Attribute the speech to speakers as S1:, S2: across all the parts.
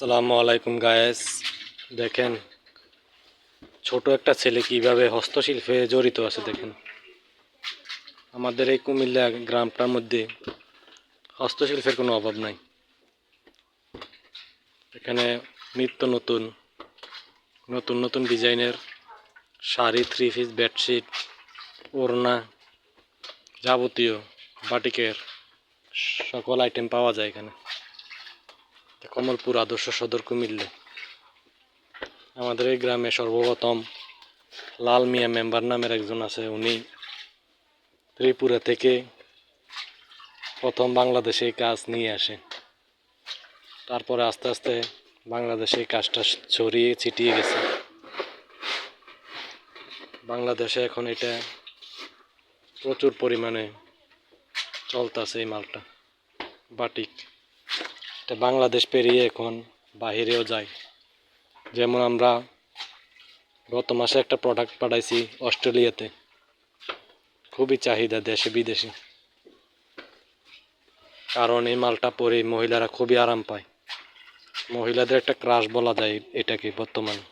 S1: আসসালামু আলাইকুম গায়েস দেখেন, ছোট একটা ছেলে কীভাবে হস্তশিল্পে জড়িত আছে দেখেন। আমাদের এই কুমিল্লা গ্রামটার মধ্যে হস্তশিল্পের কোনো অভাব নাই। এখানে নিত্য নতুন নতুন নতুন ডিজাইনের শাড়ি থ্রি পিস বেডশিট ওড়না যাবতীয় বাটিকের সকল আইটেম পাওয়া যায় এখানে। কমলপুর আদর্শ সদর কুমিল্লে। আমাদের এই গ্রামে সর্বপ্রথম লাল মিয়া মেম্বার নামের একজন আছে। উনি ত্রিপুরা থেকে প্রথম বাংলাদেশে কাজ নিয়ে আসে। তারপরে আস্তে আস্তে বাংলাদেশে কাজটা ছড়িয়ে ছিটিয়ে গেছে। বাংলাদেশে এখন এটা প্রচুর পরিমাণে চলতেছে এই মালটা, বাটিক। এটা বাংলাদেশ পেরিয়ে এখন বাহিরেও যায়। যেমন আমরা গত মাসে একটা প্রোডাক্ট পাঠাইছি অস্ট্রেলিয়াতে। খুবই চাহিদা, দেশে বিদেশে। কারণ এই মালটা পরে মহিলারা খুবই আরাম পায়। মহিলাদের একটা ক্রাশ বলা যায় এটাকে বর্তমানে।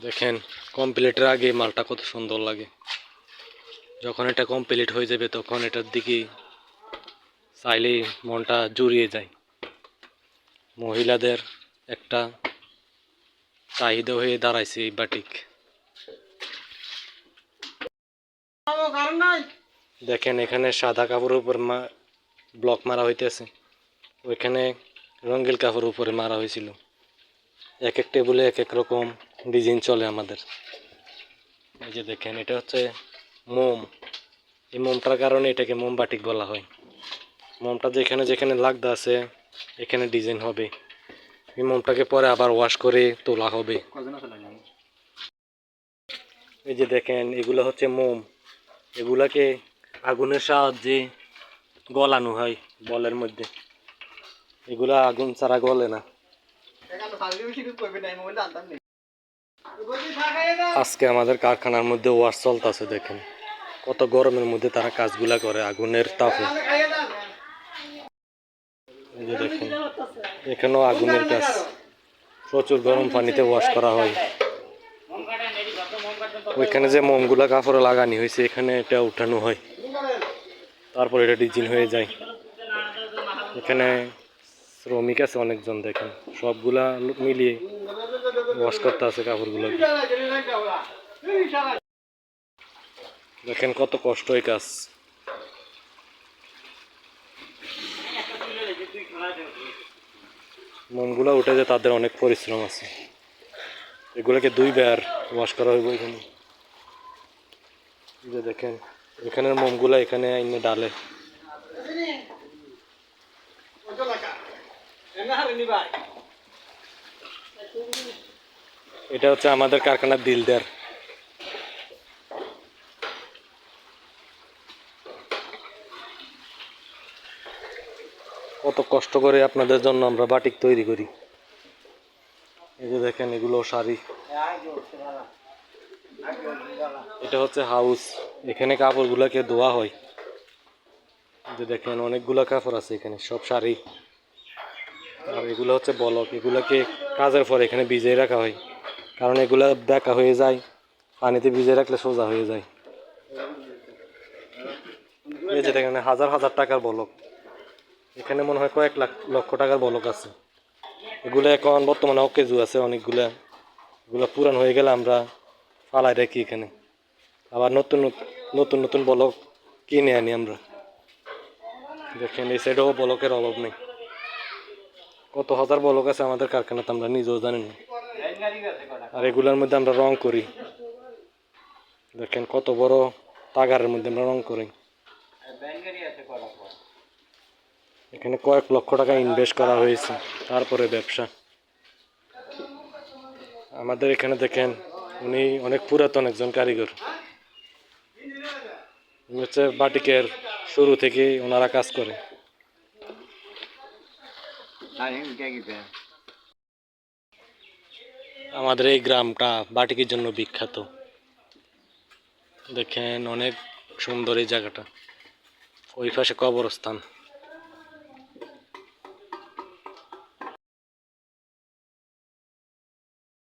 S1: দেখেন কমপ্লিটের আগে মালটা কত সুন্দর লাগে। যখন এটা কমপ্লিট হয়ে যাবে, তখন এটার দিকে চাইলেই মনটা জুড়িয়ে যায়। মহিলাদের একটা চাহিদা হয়ে দাঁড়াইছে এই বাটিক। দেখেন, এখানে সাদা কাপড়ের উপর মা, ব্লক মারা হইতেছে। ওইখানে রঙ্গিল কাপড়ের উপরে মারা হয়েছিল এক এক টেবিলে এক এক রকম ডিজাইন চলে আমাদের। এই যে দেখেন, এটা হচ্ছে মোম। এই মোমটার কারণে এটাকে মোম বাটিক বলা হয়। মোমটা যেখানে যেখানে লাগদা আছে এখানে ডিজাইন হবে। এই মোমটাকে পরে আবার ওয়াশ করে তোলা হবে। এই যে দেখেন এগুলো হচ্ছে মোম। এগুলাকে আগুনের সাহায্যে গলানো হয় বলের মধ্যে। এগুলা আগুন ছাড়া গলে না। আজকে আমাদের কারখানার মধ্যে ওয়াশ চলতেছে দেখেন। কত গরমের মধ্যে তারা কাজগুলা করে আগুনের তাপে। দেখেন, এখানেও আগুনের কাজ প্রচুর গরম পানিতে ওয়াশ করা হয়। ওইখানে যে মোমগুলা কাপড়ে লাগানি হয়েছে, এখানে এটা উঠানো হয়। তারপর এটা ডিজাইন হয়ে যায়। এখানে শ্রমিক আছে অনেকজন, দেখেন। সবগুলা মিলিয়ে ওয়াশ করতে আছে কাপড়গুলো দেখেন কত কষ্ট এই কাজ। মোমগুলো উঠে যে তাদের অনেক পরিশ্রম আছে। এগুলোকে দুইবার ওয়াশ করা হইব এখানে। যে দেখেন, এখানের মোমগুলো এখানে এনে ডালে। এটা হচ্ছে আমাদের কারখানার দিলদার। কত কষ্ট করে আপনাদের জন্য আমরা বাটিক তৈরি করি। এই যে দেখেন এগুলো শাড়ি। এটা হচ্ছে হাউস। এখানে কাপড়গুলোকে ধোয়া হয়। যে দেখেন অনেকগুলো কাপড় আছে এখানে, সব শাড়ি। আর এগুলো হচ্ছে বলক। এগুলোকে কাজের পর এখানে ভিজিয়ে রাখা হয়। কারণ এগুলো দেখা হয়ে যায়, পানিতে ভিজিয়ে রাখলে সোজা হয়ে যায়। এই যে দেখেন হাজার হাজার টাকার বলক। এখানে মনে হয় কয়েক লাখ, লক্ষ টাকার বলক আছে। এগুলো এখন বর্তমানে অকেজু আছে অনেকগুলা। এগুলো পুরান হয়ে গেলে আমরা ফালাই রাখি এখানে। আবার নতুন নত- নতুন নতুন বলক কিনে আনি আমরা। দেখেন, এই সাইডেও বলকের অভাব নেই। কত হাজার বলক আছে আমাদের কারখানাতে আমরা নিজেও জানি না। আর এগুলোর মধ্যে আমরা রং করি। দেখেন, কত বড় তাগারের মধ্যে আমরা রং করি। এখানে কয়েক লক্ষ টাকা ইনভেস্ট করা হয়েছে, তারপরে ব্যবসা। আমাদের এখানে দেখেন, উনি অনেক পুরাতন একজন কারিগর। হচ্ছে বাটিকের শুরু থেকে ওনারা কাজ করে। আমাদের এই গ্রামটা বাটিকের জন্য বিখ্যাত। দেখেন অনেক সুন্দর এই জায়গাটা। ওই পাশে কবরস্থান।